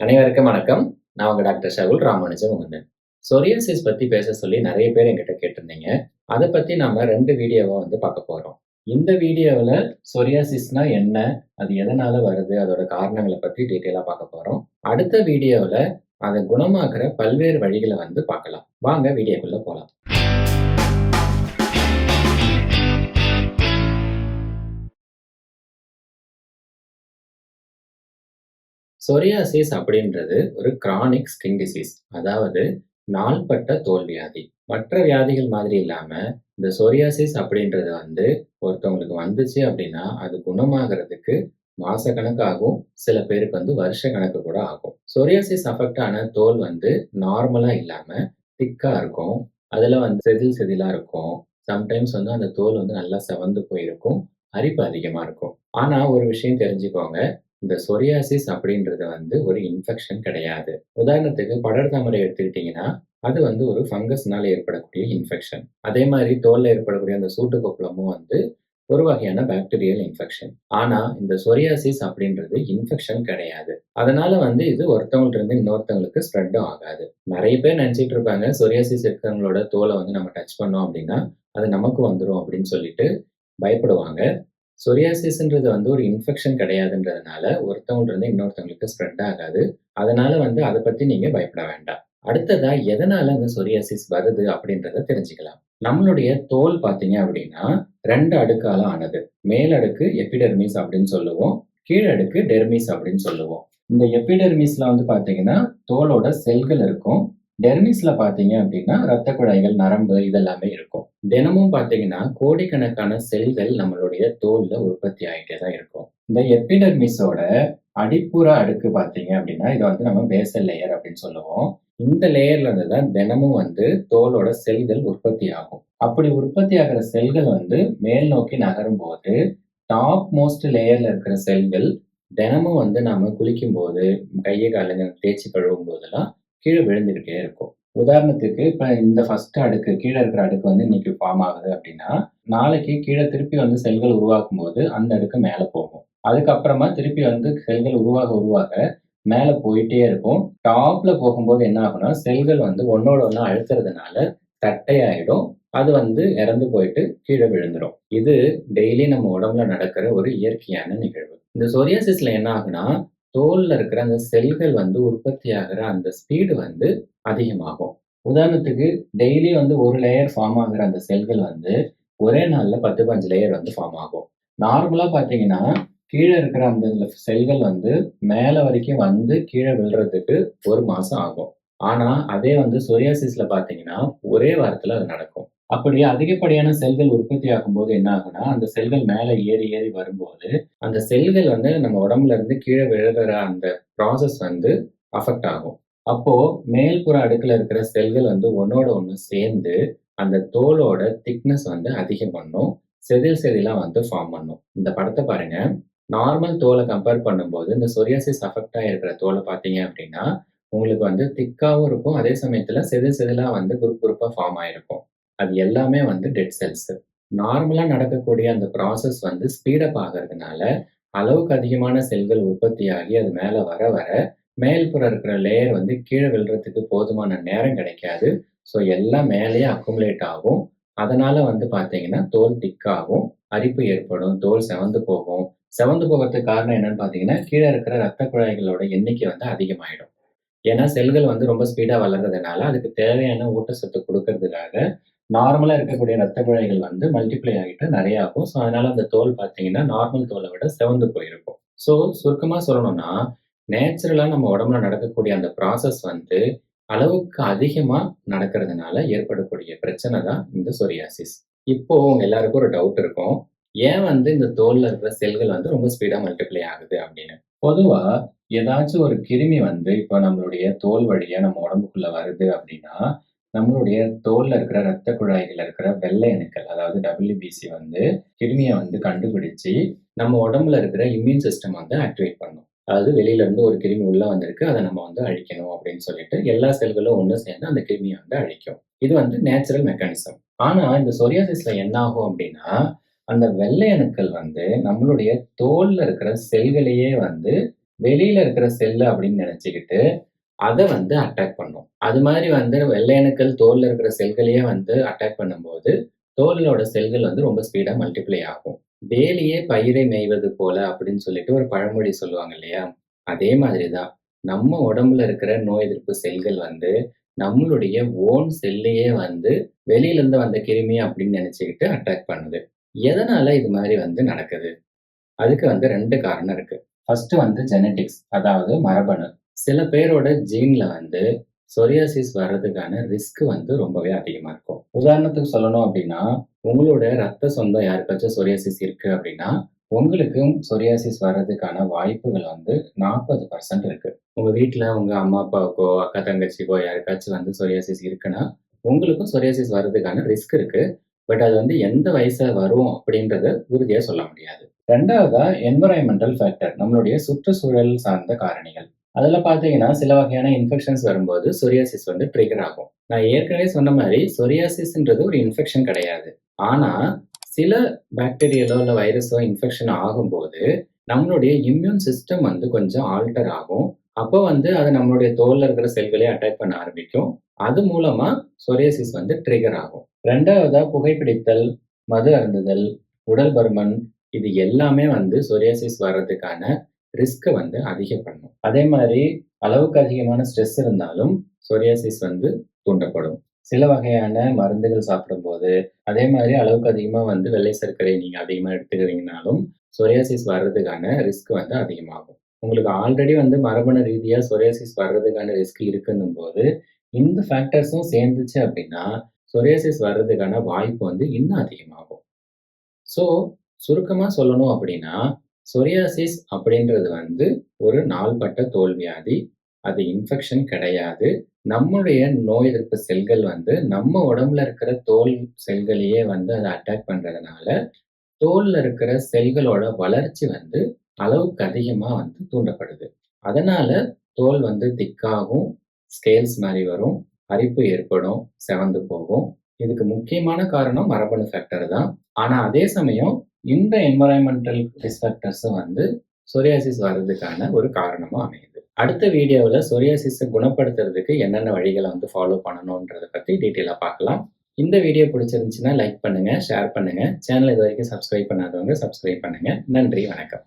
அனைவருக்கும் வணக்கம். நான் உங்க டாக்டர் ஷகுல் ராமானுஜம் உங்கந்தன் சொரியாசிஸ் பத்தி பேச சொல்லி நிறைய பேர் என்கிட்ட கேட்டிருந்தீங்க. அதை பத்தி நாம் ரெண்டு வீடியோவை வந்து பார்க்க போறோம். இந்த வீடியோவில் சொரியாசிஸ்னா என்ன அது எதனால வருது அதோட காரணங்களை பத்தி டீட்டெயிலா பார்க்க போறோம். அடுத்த வீடியோவில் அதை குணமாக்குற பல்வேறு வழிகளை வந்து பார்க்கலாம். வாங்க வீடியோக்குள்ள போகலாம் சொரியாசிஸ் அப்படின்றது ஒரு கிரானிக் ஸ்கின் டிசீஸ் அதாவது நாள்பட்ட தோல் வியாதி. மற்ற வியாதிகள் மாதிரி இல்லாம இந்த சொரியாசிஸ் அப்படின்றது வந்து ஒருத்தவங்களுக்கு வந்துச்சு அப்படின்னா அது குணமாகறதுக்கு மாசக்கணக்காகும் சில பேருக்கு வந்து வருஷ கணக்கு கூட ஆகும். சொரியாசிஸ் அஃபெக்ட் ஆன தோல் வந்து நார்மலா இல்லாம திக்கா இருக்கும். அதுல வந்து செதில் செதிலா இருக்கும். சம்டைம்ஸ் வந்து அந்த தோல் வந்து நல்லா செவந்து போயிருக்கும். அரிப்பு அதிகமா இருக்கும். ஆனா ஒரு விஷயம் தெரிஞ்சுக்கோங்க. இந்த சொரியாசிஸ் அப்படின்றது வந்து ஒரு இன்ஃபெக்ஷன் கிடையாது. உதாரணத்துக்கு படர்தாமரை எடுத்துக்கிட்டிங்கன்னா அது வந்து ஒரு ஃபங்கஸ்னால ஏற்படக்கூடிய இன்ஃபெக்ஷன் அதே மாதிரி தோலில் ஏற்படக்கூடிய அந்த சூட்டு கொப்பளமும் வந்து ஒரு வகையான பாக்டீரியல் இன்ஃபெக்ஷன் ஆனா இந்த சொரியாசிஸ் அப்படின்றது இன்ஃபெக்ஷன் கிடையாது. அதனால வந்து இது ஒருத்தவங்கள்ட்ட இருந்து இன்னொருத்தவங்களுக்கு ஸ்ப்ரெட்டும் ஆகாது. நிறைய பேர் நினைச்சிட்டு இருப்பாங்க சொரியாசிஸ் இருக்கிறவங்களோட தோலை வந்து நம்ம டச் பண்ணோம் அப்படின்னா அது நமக்கு வந்துடும் அப்படின்னு சொல்லிட்டு பயப்படுவாங்க. சொரியாசிஸ்ன்றது வந்து ஒரு இன்ஃபெக்ஷன் கிடையாதுன்றதுனால ஒருத்தவங்கள்ட்ட இருந்து இன்னொருத்தவங்களுக்கு ஸ்ப்ரெட் ஆகாது. அதனால வந்து அதை பத்தி நீங்க பயப்பட வேண்டாம். அடுத்ததா எதனால அந்த சொரியாசிஸ் வருது அப்படின்றத தெரிஞ்சுக்கலாம். நம்மளுடைய தோல் பார்த்தீங்க அப்படின்னா ரெண்டு அடுக்கால ஆனது. மேல் அடுக்கு எபிடெர்மிஸ் அப்படின்னு சொல்லுவோம். கீழடுக்கு டெர்மிஸ் அப்படின்னு சொல்லுவோம். இந்த எபிடெர்மிஸ்ல வந்து பாத்தீங்கன்னா தோலோட செல்கள் இருக்கும். டெர்மிஸ்ல பாத்தீங்க அப்படின்னா ரத்த குழாய்கள் நரம்பு இதெல்லாமே இருக்கும். தினமும் பாத்தீங்கன்னா கோடிக்கணக்கான செல்கள் நம்மளுடைய தோல்ல உற்பத்தி ஆகிட்டே தான் இருக்கும். இந்த எப்பிடெர்மிஸோட அடிப்புற அடுக்கு பாத்தீங்க அப்படின்னா இதை வந்து நம்ம பேசல் லேயர் அப்படின்னு சொல்லுவோம். இந்த லேயர்ல இருந்து தான் தினமும் வந்து தோலோட செல்கள் உற்பத்தி ஆகும். அப்படி உற்பத்தி ஆகிற செல்கள் வந்து மேல் நோக்கி நகரும் போது டாப் மோஸ்ட் லேயர்ல இருக்கிற செல்கள் தினமும் வந்து நாம குளிக்கும் போது கையை காலங்கள் தேய்ச்சி கழுவும் போதெல்லாம் கீழே விழுந்துகிட்டே இருக்கும். உதாரணத்துக்கு இப்ப இந்த ஃபர்ஸ்ட் அடுக்கு கீழே இருக்கிற அடுக்கு வந்து இன்னைக்கு ஃபார்ம் ஆகுது அப்படின்னா நாளைக்கு கீழே திருப்பி வந்து செல்கள் உருவாக்கும் போது அந்த அடுக்கு மேல போகும். அதுக்கப்புறமா திருப்பி வந்து செல்கள் உருவாக உருவாக மேல போயிட்டே இருக்கும். டாப்ல போகும்போது என்ன ஆகும்னா செல்கள் வந்து ஒன்னோட ஒண்ணு அழுத்துறதுனால தட்டையாயிடும். அது வந்து இறந்து போயிட்டு கீழே விழுந்துடும் இது டெய்லி நம்ம உடம்புல நடக்கிற ஒரு இயற்கையான நிகழ்வு. இந்த சொரியாசிஸ்ல என்ன ஆகுனா தோல்ல இருக்கிற அந்த செல்கள் வந்து உற்பத்தி ஆகிற அந்த ஸ்பீடு வந்து அதிகமாகும். உதாரணத்துக்கு டெய்லி வந்து ஒரு லேயர் ஃபார்ம் ஆகிற அந்த செல்கள் வந்து ஒரே நாள்ல பத்து பஞ்சு லேயர் வந்து ஃபார்ம் ஆகும். நார்மலா பாத்தீங்கன்னா கீழே இருக்கிற அந்த செல்கள் வந்து மேல வரைக்கும் வந்து கீழே விழுறதுக்கு ஒரு மாசம் ஆகும். ஆனா அதே வந்து சொரியாசிஸ்ல பாத்தீங்கன்னா ஒரே வாரத்துல அது நடக்கும். அப்படி அதிகப்படியான செல்கள் உற்பத்தி ஆகும்போது என்ன ஆகும்னா அந்த செல்கள் மேல ஏறி ஏறி வரும்போது அந்த செல்கள் வந்து நம்ம உடம்புல இருந்து கீழே விழுகிற அந்த ப்ராசஸ் வந்து அஃபெக்ட் ஆகும். அப்போ மேல்புற அடுக்குல இருக்கிற செல்கள் வந்து ஒன்னோட ஒன்று சேர்ந்து அந்த தோலோட திக்னஸ் வந்து அதிகம் பண்ணும். செதில் செதிலாம் வந்து ஃபார்ம் பண்ணும். இந்த படத்தை பாருங்க. நார்மல் தோலை கம்பேர் பண்ணும்போது இந்த சொரியாசிஸ் அஃபெக்ட் ஆகிருக்கிற தோலை பார்த்தீங்க அப்படின்னா உங்களுக்கு வந்து திக்காவும் இருக்கும். அதே சமயத்துல செதில் செதிலா வந்து குரூப் குரூப்பா ஃபார்ம் ஆயிருக்கும். அது எல்லாமே வந்து டெட் செல்ஸு நார்மலாக நடக்கக்கூடிய அந்த ப்ராசஸ் வந்து ஸ்பீடப் ஆகிறதுனால அளவுக்கு அதிகமான செல்கள் உற்பத்தி ஆகி அது மேலே வர வர மேல்புற இருக்கிற லேயர் வந்து கீழே விழுறதுக்கு போதுமான நேரம் கிடைக்காது. ஸோ எல்லாம் மேலேயே அக்குமுலேட் ஆகும். அதனால வந்து பார்த்தீங்கன்னா தோல் திக்காகும் அரிப்பு ஏற்படும். தோல் செவந்து போகும். செவந்து போகிறதுக்கு காரணம் என்னன்னு பார்த்தீங்கன்னா கீழே இருக்கிற ரத்த குழாய்களோட எண்ணிக்கை வந்து அதிகமாயிடும். ஏன்னா செல்கள் வந்து ரொம்ப ஸ்பீடாக வளர்றதுனால அதுக்கு தேவையான ஊட்டச்சத்து கொடுக்கறதுக்காக நார்மலாக இருக்கக்கூடிய ரத்த குழாய்கள் வந்து மல்டிப்ளை ஆகிட்டு நிறைய ஆகும். ஸோ அதனால அந்த தோல் பார்த்தீங்கன்னா நார்மல் தோலை விட செவந்து போயிருக்கும். ஸோ சுருக்கமாக சொல்லணும்னா நேச்சுரலாக நம்ம உடம்புல நடக்கக்கூடிய அந்த ப்ராசஸ் வந்து அளவுக்கு அதிகமாக நடக்கிறதுனால ஏற்படக்கூடிய பிரச்சனை தான் இந்த சொரியாசிஸ் இப்போ உங்க எல்லாருக்கும் ஒரு டவுட் இருக்கும். ஏன் வந்து இந்த தோல்ல இருக்கிற செல்கள் வந்து ரொம்ப ஸ்பீடாக மல்டிப்ளை ஆகுது அப்படின்னு? பொதுவாக ஏதாச்சும் ஒரு கிருமி வந்து இப்போ நம்மளுடைய தோல் வழியாக நம்ம உடம்புக்குள்ள வருது அப்படின்னா நம்மளுடைய தோல்ல இருக்கிற ரத்த குழாய்கள் இருக்கிற வெள்ளை அணுக்கள் அதாவது டபிள்யூபிசி வந்து கிருமியை வந்து கண்டுபிடிச்சு நம்ம உடம்புல இருக்கிற இம்யூன் சிஸ்டம் வந்து ஆக்டிவேட் பண்ணும். அதாவது வெளியில இருந்து ஒரு கிருமி உள்ள வந்திருக்கு அதை நம்ம வந்து அழிக்கணும் அப்படின்னு சொல்லிட்டு எல்லா செல்களும் ஒன்று சேர்ந்து அந்த கிருமியை வந்து அழிக்கும். இது வந்து நேச்சுரல் மெக்கானிசம் ஆனா இந்த சொரியாசிஸ்ல என்ன ஆகும் அப்படின்னா அந்த வெள்ளை அணுக்கள் வந்து நம்மளுடைய தோல்ல இருக்கிற செல்களையே வந்து வெளியில இருக்கிற செல்லு அப்படின்னு நினைச்சுக்கிட்டு, அதை வந்து அட்டாக் பண்ணும். அது மாதிரி வந்து வெள்ளையணுக்கள் தோலில் தோல்ல இருக்கிற செல்களையே வந்து அட்டாக் பண்ணும்போது, தோலோட செல்கள் வந்து ரொம்ப ஸ்பீடாக மல்டிப்ளை ஆகும். "வேலியே பயிரை மேய்வது போல" அப்படின்னு சொல்லிட்டு ஒரு பழமொழி சொல்லுவாங்க இல்லையா? அதே மாதிரி தான். நம்ம உடம்புல இருக்கிற நோய் எதிர்ப்பு செல்கள் வந்து, நம்மளுடைய ஓன் செல்லையே வந்து வெளியிலேருந்து வந்த கிருமி அப்படின்னு நினச்சிக்கிட்டு அட்டாக் பண்ணுது. எதனால இது மாதிரி வந்து நடக்குது? அதுக்கு வந்து ரெண்டு காரணம் இருக்கு. ஃபர்ஸ்ட் வந்து ஜெனட்டிக்ஸ் அதாவது மரபணு. சில பேரோட ஜீன்ல வந்து சொரியாசிஸ் வர்றதுக்கான ரிஸ்க் வந்து ரொம்பவே அதிகமா இருக்கும். உதாரணத்துக்கு சொல்லணும் அப்படின்னா, உங்களோட ரத்த சொந்தம் யாருக்காச்சும் சொரியாசிஸ் இருக்கு அப்படின்னா, உங்களுக்கும் சொரியாசிஸ் வர்றதுக்கான வாய்ப்புகள் வந்து 40% இருக்கு. உங்க வீட்டில் உங்க அம்மா, அப்பாவுக்கோ, அக்கா, தங்கச்சிக்கோ யாருக்காச்சும் வந்து சொரியாசிஸ் இருக்குன்னா, உங்களுக்கும் சொரியாசிஸ் வர்றதுக்கான ரிஸ்க் இருக்கு. பட் அது வந்து எந்த வயசுல வரும் அப்படின்றத உறுதியா சொல்ல முடியாது. ரெண்டாவதா என்வரான்மெண்டல் ஃபேக்டர் நம்மளுடைய சுற்றுச்சூழல் சார்ந்த காரணிகள். அதில் பார்த்தீங்கன்னா, சில வகையான இன்ஃபெக்ஷன்ஸ் வரும்போது சொரியாசிஸ் வந்து ட்ரிகர் ஆகும். நான் ஏற்கனவே சொன்ன மாதிரி சொரியாசிஸ்ன்றது ஒரு இன்ஃபெக்ஷன் கிடையாது. ஆனால் சில பாக்டீரியலோ இல்லை வைரஸோ இன்ஃபெக்ஷன் ஆகும்போது, நம்மளுடைய இம்யூன் சிஸ்டம் வந்து கொஞ்சம் ஆல்டர் ஆகும். அப்போ வந்து அது நம்மளுடைய தோலில் இருக்கிற செல்களே அட்டாக் பண்ண ஆரம்பிக்கும். அது மூலமா சொரியாசிஸ் வந்து ட்ரிகர் ஆகும். 2வதா புகைப்பிடித்தல், மது அருந்துதல், உடல் பருமன் இது எல்லாமே வந்து சொரியாசிஸ் வர்றதுக்கான ரிஸ்க்கை வந்து அதிகம் பண்ணும். அதே மாதிரி அளவுக்கு அதிகமான ஸ்ட்ரெஸ் இருந்தாலும் சொரியாசிஸ் வந்து தூண்டப்படும். சில வகையான மருந்துகள் சாப்பிடும்போது, அதே மாதிரி அளவுக்கு அதிகமாக வந்து வெள்ளை சர்க்கரை நீங்கள் அதிகமாக எடுத்துக்கிறீங்கனாலும், சொரியாசிஸ் வர்றதுக்கான ரிஸ்க் வந்து அதிகமாகும். உங்களுக்கு ஆல்ரெடி வந்து மரபணு ரீதியாக சொரியாசிஸ் வர்றதுக்கான ரிஸ்க் இருக்குன்னும் போது இந்த ஃபேக்டர்ஸும் சேர்ந்துச்சு அப்படின்னா, சொரியாசிஸ் வர்றதுக்கான வாய்ப்பு வந்து இன்னும் அதிகமாகும். ஸோ, சுருக்கமாக சொல்லணும் அப்படின்னா, சொரியாசிஸ் அப்படின்றது வந்து ஒரு நாள்பட்ட தோல் வியாதி. அது இன்ஃபெக்ஷன் கிடையாது. நம்மளுடைய நோய் எதிர்ப்பு செல்கள் வந்து நம்ம உடம்புல இருக்கிற தோல் செல்களையே வந்து அதை அட்டாக் பண்றதுனால, தோல்ல இருக்கிற செல்களோட வளர்ச்சி வந்து அளவுக்கு அதிகமா வந்து தூண்டப்படுது. அதனால தோல் வந்து திக்காகும், ஸ்கேல்ஸ் மாதிரி வரும், அரிப்பு ஏற்படும், செவந்து போகும். இதுக்கு முக்கியமான காரணம் மரபணு ஃபேக்டர் தான். ஆனா, அதே சமயம் இந்த என்வைரன்மென்டல் ரிஸ்பெக்டர்ஸும் வந்து சொரியாசிஸ் வர்றதுக்கான ஒரு காரணமாக அமையுது. அடுத்த வீடியோவில் சொரியாசிஸை குணப்படுத்துறதுக்கு என்னென்ன வழிகளை வந்து ஃபாலோ பண்ணணுன்றதை பற்றி டீட்டெயிலாக பார்க்கலாம். இந்த வீடியோ பிடிச்சிருந்துச்சுன்னா லைக் பண்ணுங்க, ஷேர் பண்ணுங்க. இது வரைக்கும் சப்ஸ்கிரைப் பண்ணாதவங்க சப்ஸ்கிரைப் பண்ணுங்க. நன்றி, வணக்கம்.